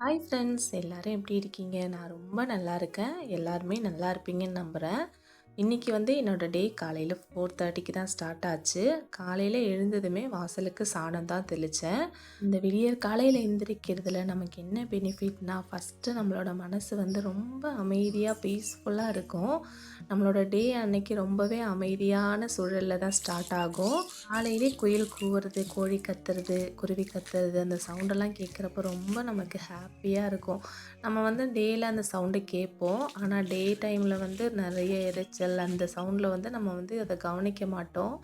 Hi friends எல்லோரும் எப்படி இருக்கீங்க? நான் ரொம்ப நல்லா இருக்கேன். எல்லாருமே நல்லா இருப்பீங்கன்னு நம்புகிறேன் இன்றைக்கி வந்து என்னோடய டே காலையில் ஃபோர் தேர்ட்டிக்கு தான் ஸ்டார்ட் ஆச்சு. காலையில் எழுந்ததுமே வாசலுக்கு சாணம் தான் தெளித்தேன் இந்த விடியற் காலையில் எழுந்திரிக்கிறதுல நமக்கு என்ன பெனிஃபிட்னா ஃபஸ்ட்டு நம்மளோட மனசு வந்து ரொம்ப அமைதியாக பீஸ்ஃபுல்லாக இருக்கும். நம்மளோட டே அன்னைக்கு ரொம்பவே அமைதியான சூழலில் தான் ஸ்டார்ட் ஆகும். காலையிலே குயில் கூவுறது கோழி கத்துறது குருவி கத்துறது அந்த சவுண்டெல்லாம் கேட்குறப்ப ரொம்ப நமக்கு ஹாப்பியாக இருக்கும். நம்ம வந்து டேயில் அந்த சவுண்டை கேட்போம். ஆனால் டே டைமில் வந்து நிறைய இரைச்சல் அந்த சவுண்டில் வந்து நம்ம வந்து அதை கவனிக்க மாட்டோம்.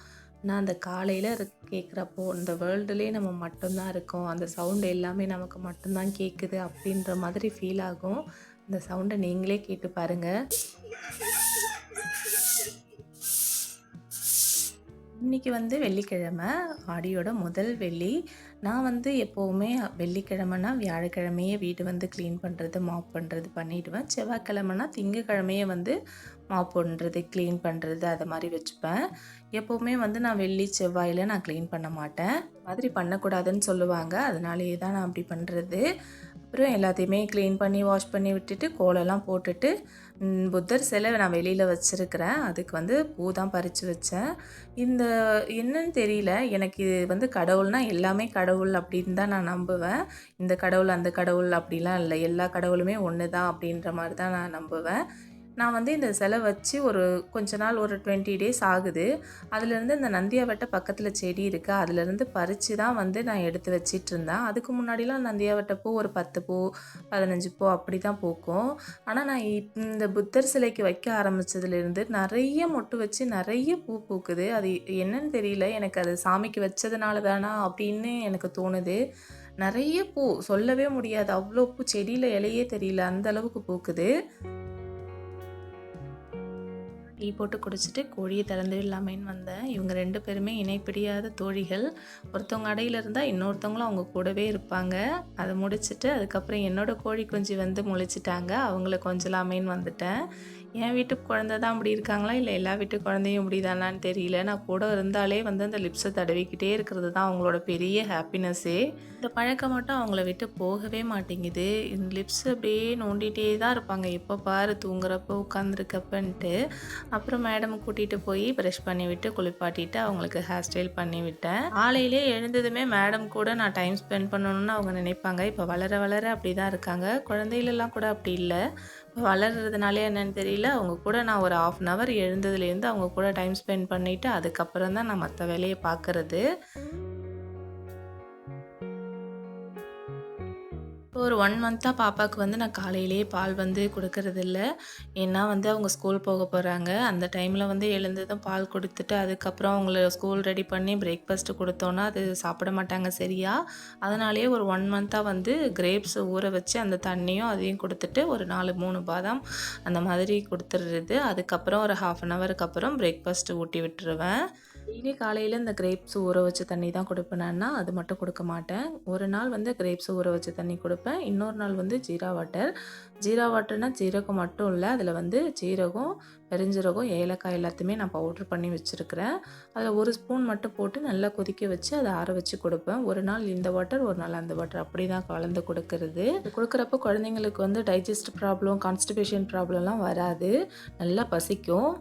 ஆனால் அந்த காலையில் கேட்குறப்போ இந்த வேர்ல்டுலேயே நம்ம மட்டும்தான் இருக்கோம். அந்த சவுண்டு எல்லாமே நமக்கு மட்டும்தான் கேட்குது அப்படின்ற மாதிரி ஃபீல் ஆகும். அந்த சவுண்டை நீங்களே கேட்டு பாருங்கள் இன்றைக்கி வந்து வெள்ளிக்கிழமை ஆடியோட முதல் வெள்ளி. நான் வந்து எப்போவுமே வெள்ளிக்கிழமைனா வியாழக்கிழமையே வீடு வந்து க்ளீன் பண்ணுறது மாப் பண்ணுறது பண்ணிவிடுவேன் செவ்வாய்க்கிழமைனா திங்கக்கிழமையே வந்து மாப் பண்ணுறது க்ளீன் பண்ணுறது அதை மாதிரி வச்சுப்பேன். எப்போவுமே வந்து நான் வெள்ளி செவ்வாயில் நான் க்ளீன் பண்ண மாட்டேன். மாதிரி பண்ணக்கூடாதுன்னு சொல்லுவாங்க. அதனாலேயே தான் நான் அப்படி பண்ணுறது அப்புறம் எல்லாத்தையுமே க்ளீன் பண்ணி வாஷ் பண்ணி விட்டுட்டு கோலம்லாம் போட்டுட்டு புத்தர் சிலை நான் வெளியில் வச்சுருக்கிறேன். அதுக்கு வந்து பூ தான் பறித்து வச்சேன். இந்த என்னன்னு தெரியல. எனக்கு இது வந்து கடவுள்னா எல்லாமே கடவுள் அப்படின்னு தான் நான் நம்புவேன். இந்த கடவுள் அந்த கடவுள் அப்படிலாம் இல்லை. எல்லா கடவுளுமே ஒன்று தான் அப்படின்ற மாதிரி தான் நான் நம்புவேன். நான் வந்து இந்த சிலை வச்சு ஒரு கொஞ்ச நாள் ஒரு டுவெண்ட்டி டேஸ் ஆகுது. அதுலேருந்து இந்த நந்தியாவட்டை பக்கத்தில் செடி இருக்குது அதுலேருந்து பறித்து தான் வந்து நான் எடுத்து வச்சிட்டு இருந்தேன். அதுக்கு முன்னாடிலாம் நந்தியாவட்டை பூ ஒரு பத்து பூ பதினஞ்சு பூ அப்படி தான் பூக்கும். ஆனால் நான் இப்- இந்த புத்தர் சிலைக்கு வைக்க ஆரம்பிச்சதுலேருந்து நிறைய மொட்டு வச்சு நிறைய பூ பூக்குது. அது என்னன்னு தெரியல. எனக்கு அது சாமிக்கு வச்சதுனால தானா அப்படின்னு எனக்கு தோணுது. நிறைய பூ சொல்லவே முடியாது. அவ்வளோ பூ செடியில் இலையே தெரியல. அந்த அளவுக்கு பூக்குது. டீ போட்டு குடிச்சிட்டு கோழியை திறந்து விடலாமேன்னு வந்தேன். இவங்க ரெண்டு பேருமே இணைப்பிடியாத தோழிகள். ஒருத்தவங்க அடையில இருந்தால் இன்னொருத்தவங்களும் அவங்க கூடவே இருப்பாங்க. அதை முடிச்சுட்டு அதுக்கப்புறம் என்னோடய கோழி குஞ்சு வந்து முளைச்சிட்டாங்க. அவங்கள கொஞ்சலாமேன்னு வந்துட்டேன். என் வீட்டு குழந்தை தான் அப்படி இருக்காங்களா? இல்லை எல்லா வீட்டு குழந்தையும் அப்படிதானான்னு தெரியல. நான் கூட இருந்தாலே வந்து அந்த லிப்ஸை தடவிக்கிட்டே இருக்கிறது தான் அவங்களோட பெரிய ஹாப்பினஸ்ஸே இந்த பழக்கம் மட்டும் அவங்கள விட்டு போகவே மாட்டேங்குது. இந்த லிப்ஸ் அப்படியே நோண்டிகிட்டே தான் இருப்பாங்க. எப்போ பாரு தூங்குறப்போ உட்காந்துருக்கப்பன்ட்டு அப்புறம் மேடம் கூட்டிகிட்டு போய் ப்ரஷ் பண்ணி விட்டு குளிப்பாட்டிட்டு அவங்களுக்கு ஹேர் ஸ்டைல் பண்ணி விட்டேன். காலையிலே எழுந்ததுமே மேடம் கூட நான் டைம் ஸ்பெண்ட் பண்ணணும்னு அவங்க நினைப்பாங்க. இப்போ வளர வளர அப்படி தான் இருக்காங்க குழந்தைகளெல்லாம் கூட அப்படி இல்லை. வளர்கிறதுனாலே என்னென்னு என்னன்னு தெரியல. அவங்க கூட நான் ஒரு ஆஃப் அன் ஹவர் எழுந்ததுலேருந்து அவங்க கூட டைம் ஸ்பெண்ட் பண்ணிவிட்டு அதுக்கப்புறம் தான் நான் மற்ற வேலையை பார்க்குறது. இப்போ ஒரு ஒன் மந்த்தாக பாப்பாவுக்கு வந்து நான் காலையிலேயே பால் வந்து கொடுக்கறதில்ல. ஏன்னா வந்து அவங்க ஸ்கூல் போக போகிறாங்க அந்த டைமில் வந்து எழுந்ததும் பால் கொடுத்துட்டு அதுக்கப்புறம் அவங்கள ஸ்கூல் ரெடி பண்ணி பிரேக்ஃபாஸ்ட்டு கொடுத்தோன்னா அது சாப்பிட மாட்டாங்க சரியா? அதனாலேயே ஒரு ஒன் மந்த்தாக வந்து கிரேப்ஸ் ஊற வச்சு அந்த தண்ணியும் அதையும் கொடுத்துட்டு ஒரு நாலு மூணு பாதாம் அந்த மாதிரி கொடுத்துடுறது. அதுக்கப்புறம் ஒரு ஹாஃப் அன் ஹவருக்கு அப்புறம் பிரேக்ஃபாஸ்ட்டு ஊட்டி விட்டுருவேன். டெய்லி காலையில் இந்த கிரேப்ஸ் ஊற வச்ச தண்ணி தான் கொடுப்பேனா அது மட்டும் கொடுக்க மாட்டேன். ஒரு நாள் வந்து கிரேப்ஸ் ஊற வச்ச தண்ணி கொடுப்பேன். இன்னொரு நாள் வந்து ஜீரா வாட்டர். ஜீரா வாட்டர்னால் ஜீரகம் மட்டும் இல்லை அதில் வந்து ஜீரகம் பெருஞ்சீரகம் ஏலக்காய் எல்லாத்தையுமே நான் பவுட்ரு பண்ணி வச்சுருக்கிறேன். அதில் ஒரு ஸ்பூன் மட்டும் போட்டு நல்லா கொதிக்க வச்சு அதை ஆற வச்சு கொடுப்பேன். ஒரு நாள் இந்த வாட்டர் ஒரு நாள் அந்த வாட்டர் அப்படி தான் கலந்து கொடுக்கறது. கொடுக்குறப்போ கொடுக்குறப்ப குழந்தைங்களுக்கு வந்து டைஜஸ்ட் ப்ராப்ளம் கான்ஸ்டிபேஷன் ப்ராப்ளம்லாம் வராது. நல்லா பசிக்கும்.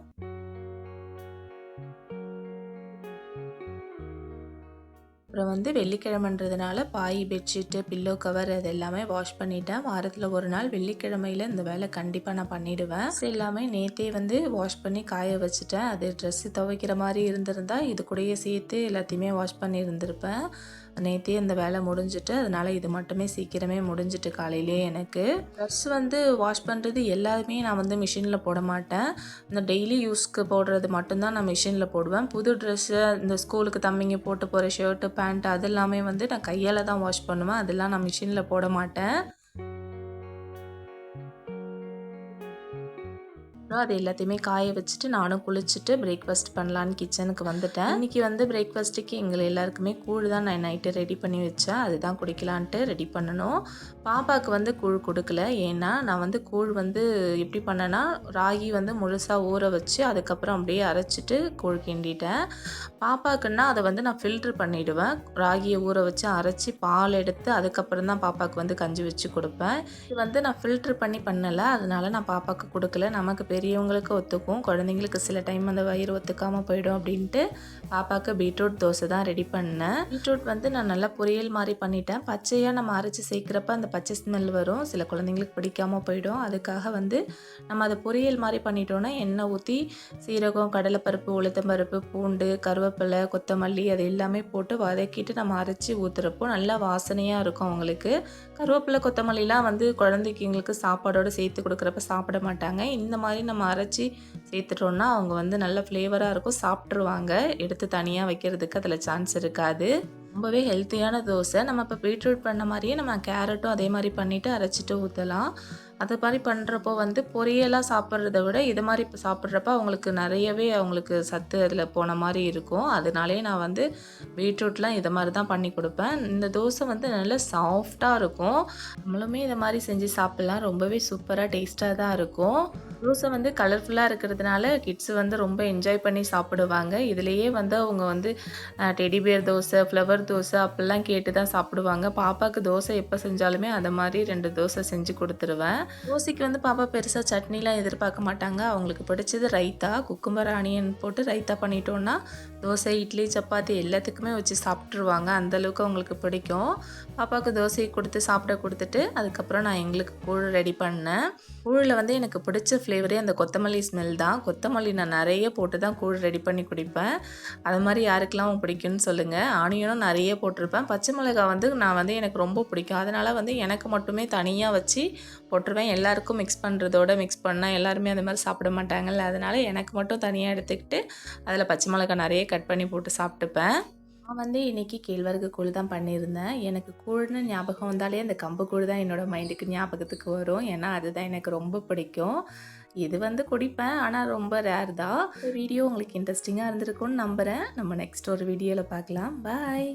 அப்புறம் வந்து வெள்ளிக்கிழமைன்றதுனால பாய் பெட்ஷீட்டு பில்லோ கவர் அது எல்லாமே வாஷ் பண்ணிட்டேன். வாரத்தில் ஒரு நாள் வெள்ளிக்கிழமையில இந்த வேலை கண்டிப்பாக நான் பண்ணிடுவேன். எல்லாமே நேத்தே வந்து வாஷ் பண்ணி காய வச்சுட்டேன். அது ட்ரெஸ்ஸு துவைக்கிற மாதிரி இருந்திருந்தா இது கூடயே சேர்த்து எல்லாத்தையுமே வாஷ் பண்ணி இருந்திருப்பேன் நேற்றே இந்த வேலை முடிஞ்சிட்டு அதனால இது மட்டுமே சீக்கிரமே முடிஞ்சிட்டு காலையிலே எனக்கு. ட்ரெஸ் வந்து வாஷ் பண்ணுறது எல்லாருமே நான் வந்து மிஷினில் போட மாட்டேன். இந்த டெய்லி யூஸ்க்கு போடுறது மட்டும்தான் நான் மிஷினில் போடுவேன். புது ட்ரெஸ்ஸு இந்த ஸ்கூலுக்கு தம்பிங்க போட்டு போகிற ஷர்ட்டு பேண்ட் அது எல்லாமே வந்து நான் கையால் தான் வாஷ் பண்ணுவேன். அதெல்லாம் நான் மிஷினில் போட மாட்டேன். அப்புறம் அது எல்லாத்தையுமே காய வச்சுட்டு நானும் குளிச்சுட்டு பிரேக்ஃபாஸ்ட் பண்ணலான்னு கிச்சனுக்கு வந்துட்டேன். இன்றைக்கி வந்து பிரேக்ஃபாஸ்ட்டுக்கு எங்களை எல்லாருக்குமே கூழ் தான் நான் நைட்டு ரெடி பண்ணி வச்சேன். அதுதான் குடிக்கலான்ட்டு ரெடி பண்ணணும். பாப்பாவுக்கு வந்து கூழ் கொடுக்கல. ஏன்னா நான் வந்து கூழ் வந்து எப்படி பண்ணேன்னா ராகி வந்து முழுசாக ஊற வச்சு அதுக்கப்புறம் அப்படியே அரைச்சிட்டு கூழ் கிண்டிட்டேன். பாப்பாக்குன்னா அதை வந்து நான் ஃபில்ட்ரு பண்ணிவிடுவேன் ராகியை ஊற வச்சு அரைச்சி பால் எடுத்து அதுக்கப்புறம் தான் பாப்பாவுக்கு வந்து கஞ்சி வச்சு கொடுப்பேன். இது வந்து நான் ஃபில்ட்ரு பண்ணி பண்ணலை. அதனால நான் பாப்பாவுக்கு கொடுக்கல. நமக்கு பெரியவங்களுக்கு ஒத்துக்கும். குழந்தைங்களுக்கு சில டைம் அந்த வயிறு ஒத்துக்காமல் போயிடும் அப்படின்ட்டு பாப்பாவுக்கு பீட்ரூட் தோசை தான் ரெடி பண்ணேன். பீட்ரூட் வந்து நான் நல்லா பொரியல் மாதிரி பண்ணிட்டேன். பச்சையாக நம்ம அரைச்சி சேர்க்குறப்ப அந்த பச்சை ஸ்மெல் வரும். சில குழந்தைங்களுக்கு பிடிக்காம போயிடும். அதுக்காக வந்து நம்ம அதை பொரியல் மாதிரி பண்ணிட்டோன்னா எண்ணெய் ஊற்றி சீரகம் கடலைப்பருப்பு உளுத்தம்பருப்பு பூண்டு கருவேப்பிலை கொத்தமல்லி அது எல்லாமே போட்டு வதக்கிட்டு நம்ம அரைச்சி ஊற்றுறப்போ நல்லா வாசனையாக இருக்கும் அவங்களுக்கு. கருவேப்பிலை கொத்தமல்லிலாம் வந்து குழந்தைக்கு எங்களுக்கு சாப்பாடோடு சேர்த்து கொடுக்குறப்ப சாப்பிட மாட்டாங்க. இந்த மாதிரி நம்ம அரைச்சி சேர்த்துட்டோன்னா அவங்க வந்து நல்ல ஃப்ளேவராக இருக்கும். சாப்பிட்ருவாங்க எடுத்து தனியாக வைக்கிறதுக்கு அதில் சான்ஸ் இருக்காது. ரொம்பவே ஹெல்த்தியான தோசை. நம்ம இப்போ பீட்ரூட் பண்ண மாதிரியே நம்ம கேரட்டும் அதே மாதிரி பண்ணிவிட்டு அரைச்சிட்டு ஊற்றலாம் அது மாதிரி பண்ணுறப்போ வந்து பொரியலாக சாப்பிட்றத விட இது மாதிரி இப்போ சாப்பிட்றப்ப அவங்களுக்கு நிறையவே அவங்களுக்கு சத்து அதில் போன மாதிரி இருக்கும். அதனாலே நான் வந்து பீட்ரூட்லாம் இதை மாதிரி தான் பண்ணி கொடுப்பேன். இந்த தோசை வந்து நல்லா சாஃப்டாக இருக்கும். நம்மளுமே இதை மாதிரி செஞ்சு சாப்பிட்லாம். ரொம்பவே சூப்பராக டேஸ்ட்டாக தான் இருக்கும். தோசை வந்து கலர்ஃபுல்லாக இருக்கிறதுனால கிட்ஸ் வந்து ரொம்ப என்ஜாய் பண்ணி சாப்பிடுவாங்க. இதுலேயே வந்து அவங்க வந்து டெடிபியர் தோசை ஃப்ளவர் தோசை அப்படிலாம் கேட்டு தான் சாப்பிடுவாங்க. பாப்பாவுக்கு தோசை எப்போ செஞ்சாலுமே அதை மாதிரி ரெண்டு தோசை செஞ்சு கொடுத்துருவேன். தோசைக்கு வந்து பாப்பா பெருசாக சட்னிலாம் எதிர்பார்க்க மாட்டாங்க. அவங்களுக்கு பிடிச்சது ரைத்தா குக்கும்பர் ஆனியன் போட்டு ரைத்தா பண்ணிட்டோன்னா தோசை இட்லி சப்பாத்தி எல்லாத்துக்குமே வச்சு சாப்பிட்ருவாங்க அந்தளவுக்கு அவங்களுக்கு பிடிக்கும். பாப்பாவுக்கு தோசை கொடுத்து சாப்பிட கொடுத்துட்டு அதுக்கப்புறம் நான் எங்களுக்கு கூழ் ரெடி பண்ணேன். கூழில் வந்து எனக்கு பிடிச்ச ஃப்ளேவரே அந்த கொத்தமல்லி ஸ்மெல் தான். கொத்தமல்லி நான் நிறைய போட்டு தான் கூழ் ரெடி பண்ணி குடிப்பேன். அது மாதிரி யாருக்கெல்லாம் பிடிக்கும்னு சொல்லுங்கள் ஆனியனும் நிறைய போட்டிருப்பேன். பச்சை மிளகாய் வந்து நான் வந்து எனக்கு ரொம்ப பிடிக்கும். அதனால் வந்து எனக்கு மட்டுமே தனியாக வச்சு போட்டுருவேன் எல்லாருக்கும் மிக்ஸ் பண்ணுறதோட மிக்ஸ் பண்ணால் எல்லாருமே அந்த மாதிரி சாப்பிட மாட்டாங்கல்ல. அதனால் எனக்கு மட்டும் தனியாக எடுத்துக்கிட்டு அதில் பச்சை மிளகாய் நிறைய கட் பண்ணி போட்டு சாப்பிட்டுப்பேன். நான் வந்து இன்றைக்கி கேழ்வரகு கூழ் தான் பண்ணியிருந்தேன். எனக்கு கூழ்னு ஞாபகம் வந்தாலே அந்த கம்பு கூழ் தான் என்னோடய மைண்டுக்கு ஞாபகத்துக்கு வரும். ஏன்னா அதுதான் எனக்கு ரொம்ப பிடிக்கும். இது வந்து குடிப்பேன். ஆனால் ரொம்ப ரேர் தான். வீடியோ உங்களுக்கு இன்ட்ரெஸ்டிங்காக இருந்திருக்கும்னு நம்புகிறேன் நம்ம நெக்ஸ்ட் ஒரு வீடியோவில் பார்க்கலாம். பாய்